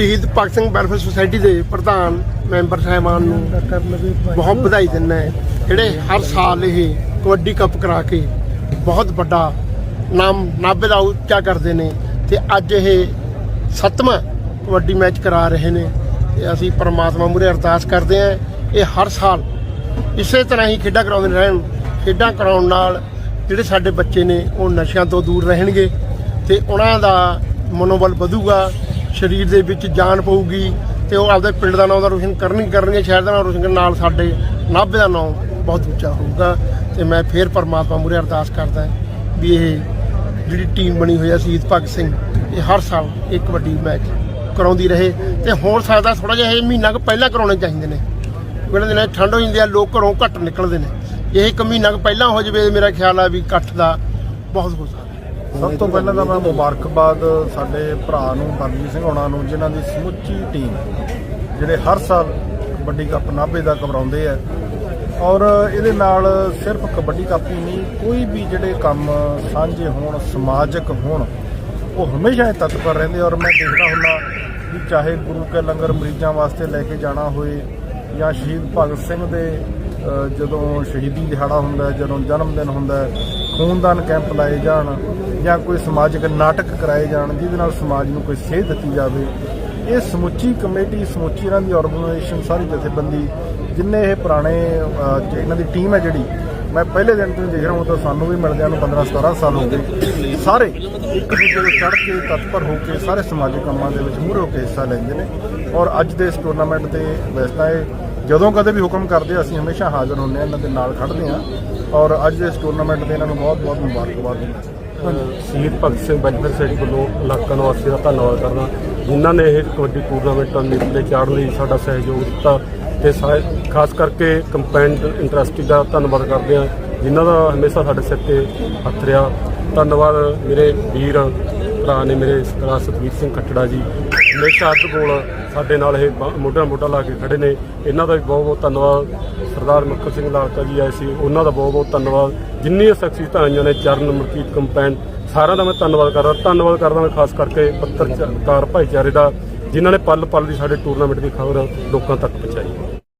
ਸ਼ਹੀਦ Bhagat Singh welfare society ਦੇ ਪ੍ਰਧਾਨ ਮੈਂਬਰ ਸਾਹਿਬਾਨ ਨੂੰ ਬਹੁਤ ਵਧਾਈ ਦਿੰਦਾ ਹੈ। ਜਿਹੜੇ ਹਰ ਸਾਲ ਇਹ ਕਬੱਡੀ ਕੱਪ ਕਰਾ ਕੇ ਬਹੁਤ ਵੱਡਾ ਨਾਮ ਨਾਭੇ ਦਾ ਉੱਚਾ ਕਰਦੇ ਨੇ ਤੇ ਅੱਜ ਇਹ ਸੱਤਵਾਂ ਕਬੱਡੀ ਮੈਚ ਕਰਾ ਰਹੇ ਨੇ ਤੇ ਅਸੀਂ ਪਰਮਾਤਮਾ ਮੂਹਰੇ ਅਰਦਾਸ ਕਰਦੇ ਹਾਂ, ਇਹ ਹਰ ਸਾਲ ਇਸੇ ਤਰ੍ਹਾਂ ਹੀ ਖੇਡਾਂ ਕਰਾਉਂਦੇ ਰਹਿਣ, ਖੇਡਾਂ ਕਰਾਉਣ ਨਾਲ ਜਿਹੜੇ ਸਾਡੇ ਬੱਚੇ ਨੇ ਉਹ ਨਸ਼ਿਆਂ ਤੋਂ ਦੂਰ ਰਹਿਣਗੇ ਤੇ ਉਹਨਾਂ ਦਾ ਮਨੋਬਲ ਵਧੂਗਾ ਸਰੀਰ ਦੇ ਵਿੱਚ ਜਾਨ ਪਊਗੀ ਤੇ ਉਹ ਆਪਦੇ ਪਿੰਡ ਦਾ ਨਾਮ ਦਾ ਰੋਸ਼ਨ ਕਰਨੀ ਕਰਨਗੇ, ਸ਼ਹਿਰ ਦਾ ਨਾਮ ਰੋਸ਼ਨ ਕਰਨ ਨਾਲ ਸਾਡੇ ਨਾਭੇ ਦਾ ਨਾਮ ਬਹੁਤ ਉੱਚਾ ਹੋਊਗਾ ਤੇ ਮੈਂ ਫੇਰ ਪਰਮਾਤਮਾ ਮੂਹਰੇ ਅਰਦਾਸ ਕਰਦਾ ਵੀ ਇਹ ਜਿਹੜੀ ਟੀਮ ਬਣੀ ਹੋਈ ਹੈ ਸ਼ਹੀਦ ਭਗਤ ਸਿੰਘ, ਇਹ ਹਰ ਸਾਲ ਇੱਕ ਕਬੱਡੀ ਮੈਚ ਕਰਾਉਂਦੀ ਰਹੇ ਤੇ ਹੋਰ ਸਕਦਾ ਥੋੜਾ ਜਿਹਾ ਇਹ ਮਹੀਨਾ ਕੁ ਪਹਿਲਾਂ ਕਰਾਉਣੇ ਚਾਹੀਦੇ ਨੇ। ਕਿਉਂਕਿ ਦਿਨਾਂ 'ਚ ਠੰਡ ਹੋ ਜਾਂਦੀ ਆ, ਲੋਕ ਘਰੋਂ ਘੱਟ ਨਿਕਲਦੇ ਨੇ। ਇਹ ਇੱਕ ਮਹੀਨਾ ਕੁ ਪਹਿਲਾਂ ਹੋ ਜਵੇ, ਮੇਰਾ ਖਿਆਲ ਆ ਵੀ ਇਕੱਠ ਦਾ ਬਹੁਤ ਹੋ ਸਕਦਾ। ਸਭ ਤੋਂ ਪਹਿਲਾਂ ਤਾਂ ਮੈਂ ਮੁਬਾਰਕਬਾਦ ਸਾਡੇ ਭਰਾ ਨੂੰ ਕਰਮਜੀਤ ਸਿੰਘ ਹੋਣਾ ਨੂੰ, ਜਿਨ੍ਹਾਂ ਦੀ ਸਮੁੱਚੀ ਟੀਮ ਜਿਹੜੇ ਹਰ ਸਾਲ ਕਬੱਡੀ ਕੱਪ ਨਾਭੇ ਦਾ ਕਰਾਉਂਦੇ ਆ। ਔਰ ਇਹਦੇ ਨਾਲ ਸਿਰਫ ਕਬੱਡੀ ਕੱਪ ਹੀ ਨਹੀਂ, ਕੋਈ ਵੀ ਜਿਹੜੇ ਕੰਮ ਸਾਂਝੇ ਹੋਣ, ਸਮਾਜਿਕ ਹੋਣ, ਉਹ ਹਮੇਸ਼ਾ ਹੀ ਤਤਪਰ ਰਹਿੰਦੇ ਔਰ ਮੈਂ ਦੇਖਦਾ ਹੁੰਦਾ ਵੀ ਚਾਹੇ ਗੁਰੂ ਕੇ ਲੰਗਰ ਮਰੀਜ਼ਾਂ ਵਾਸਤੇ ਲੈ ਕੇ ਜਾਣਾ ਹੋਏ ਜਾਂ ਸ਼ਹੀਦ ਭਗਤ ਸਿੰਘ ਦੇ ਜਦੋਂ ਸ਼ਹੀਦੀ ਦਿਹਾੜਾ ਹੁੰਦਾ, ਜਦੋਂ ਜਨਮ ਦਿਨ ਹੁੰਦਾ ਖੂਨਦਾਨ ਕੈਂਪ ਲਾਏ ਜਾਣ ਜਾਂ ਕੋਈ ਸਮਾਜਿਕ ਨਾਟਕ ਕਰਾਏ ਜਾਣ, ਜਿਹਦੇ ਨਾਲ ਸਮਾਜ ਨੂੰ ਕੋਈ ਸੇਧ ਦਿੱਤੀ ਜਾਵੇ, ਇਹ ਸਮੁੱਚੀ ਕਮੇਟੀ, ਸਮੁੱਚੀ ਇਹਨਾਂ ਦੀ ਆਰਗੇਨਾਈਜੇਸ਼ਨ ਸਾਰੀ ਜਥੇਬੰਦੀ, ਜਿੰਨੇ ਇਹ ਪੁਰਾਣੇ ਇਹਨਾਂ ਦੀ ਟੀਮ ਹੈ ਜਿਹੜੀ, ਮੈਂ ਪਹਿਲੇ ਦਿਨ ਤੋਂ ਦੇਖ ਰਿਹਾ ਹਾਂ, ਤਾਂ ਸਾਨੂੰ ਵੀ ਮਿਲਦਿਆਂ ਨੂੰ 15 17 ਸਾਲ ਹੋ ਗਏ। ਸਾਰੇ ਇੱਕ ਦੂਜੇ ਦੇ ਚੜ੍ਹ ਕੇ ਤਤਪਰ ਹੋ ਕੇ ਸਾਰੇ ਸਮਾਜਿਕ ਕੰਮਾਂ ਦੇ ਵਿੱਚ ਮੂਹਰੇ ਹੋ ਕੇ ਹਿੱਸਾ ਲੈਂਦੇ ਨੇ। ਔਰ ਅੱਜ ਦੇ ਇਸ ਟੂਰਨਾਮੈਂਟ ਤੇ ਵੈਸੇ ਤਾਂ ਇਹ ਜਦੋਂ ਕਦੇ ਵੀ ਹੁਕਮ ਕਰਦੇ ਆ, ਅਸੀਂ ਹਮੇਸ਼ਾ ਹਾਜ਼ਰ ਹੁੰਦੇ ਹਾਂ ਇਹਨਾਂ ਦੇ ਨਾਲ ਖੜਦੇ ਹਾਂ ਔਰ ਅੱਜ ਇਸ ਟੂਰਨਾਮੈਂਟ ਤੇ ਇਹਨਾਂ ਨੂੰ ਬਹੁਤ ਬਹੁਤ ਮੁਬਾਰਕਬਾਦ ਦਿੰਦੇ। ਹਾਂ ਸ਼ਹੀਦ ਭਗਤ ਸਿੰਘ ਵੈਲਫੇਅਰ ਸੋਸਾਇਟੀ ਵੱਲੋਂ ਇਲਾਕਾ ਨਿਵਾਸੀਆਂ ਦਾ ਧੰਨਵਾਦ ਕਰਦਾ। ਜਿਨ੍ਹਾਂ ਨੇ ਇਹ ਕਬੱਡੀ ਟੂਰਨਾਮੈਂਟ ਨਿਪਲੇ ਚਾੜਨ ਲਈ ਸਾਡਾ ਸਹਿਯੋਗ ਦਿੱਤਾ। ਤੇ ਸਾ- ਖਾਸ ਕਰਕੇ ਕੰਪੈਂਡ ਇੰਡਸਟਰੀ ਦਾ ਧੰਨਵਾਦ ਕਰਦੇ ਹਾਂ ਜਿਨ੍ਹਾਂ ਦਾ ਹਮੇਸ਼ਾ ਸਾਡੇ ਸਿਰ ਤੇ ਹੱਥ ਰਿਹਾ। ਧੰਨਵਾਦ ਮੇਰੇ ਵੀਰ ਭਰਾ ਨੇ ਮੇਰੇ ਸਰਦਾਰ ਸਤਵੀਰ ਸਿੰਘ ਖੱਟੜਾ ਜੀ ਹਮੇਸ਼ਾ ਅੱਧ ਕੋਲ ਸਾਡੇ ਨਾਲ ਇਹ ਬ- ਮੋਢਾ ਮੋਢਾ ਲਾ ਕੇ ਖੜੇ ਨੇ। ਇਹਨਾਂ ਦਾ ਵੀ ਬਹੁਤ ਬਹੁਤ ਧੰਨਵਾਦ। ਸਰਦਾਰ ਮੱਖਰ ਸਿੰਘ ਲਾਲਕਾ ਜੀ ਆਏ ਸੀ, ਉਹਨਾਂ ਦਾ ਬਹੁਤ ਬਹੁਤ ਧੰਨਵਾਦ। ਜਿੰਨੀਆਂ ਸ਼ਖਸੀਅਤਾਂ ਆਈਆਂ ਨੇ ਚਰਨ, ਮਲਕੀਤ, ਕੰਪੈਨ, ਸਾਰਿਆਂ ਦਾ ਮੈਂ ਧੰਨਵਾਦ ਕਰਦਾ। ਧੰਨਵਾਦ ਕਰਦਾ ਮੈਂ ਖਾਸ ਕਰਕੇ ਪੱਤਰਕਾਰ ਭਾਈਚਾਰੇ ਦਾ, ਜਿਨ੍ਹਾਂ ਨੇ ਪਲ ਪਲ ਦੀ ਸਾਡੇ ਟੂਰਨਾਮੈਂਟ ਦੀ ਖਬਰ ਲੋਕਾਂ ਤੱਕ ਪਹੁੰਚਾਈ।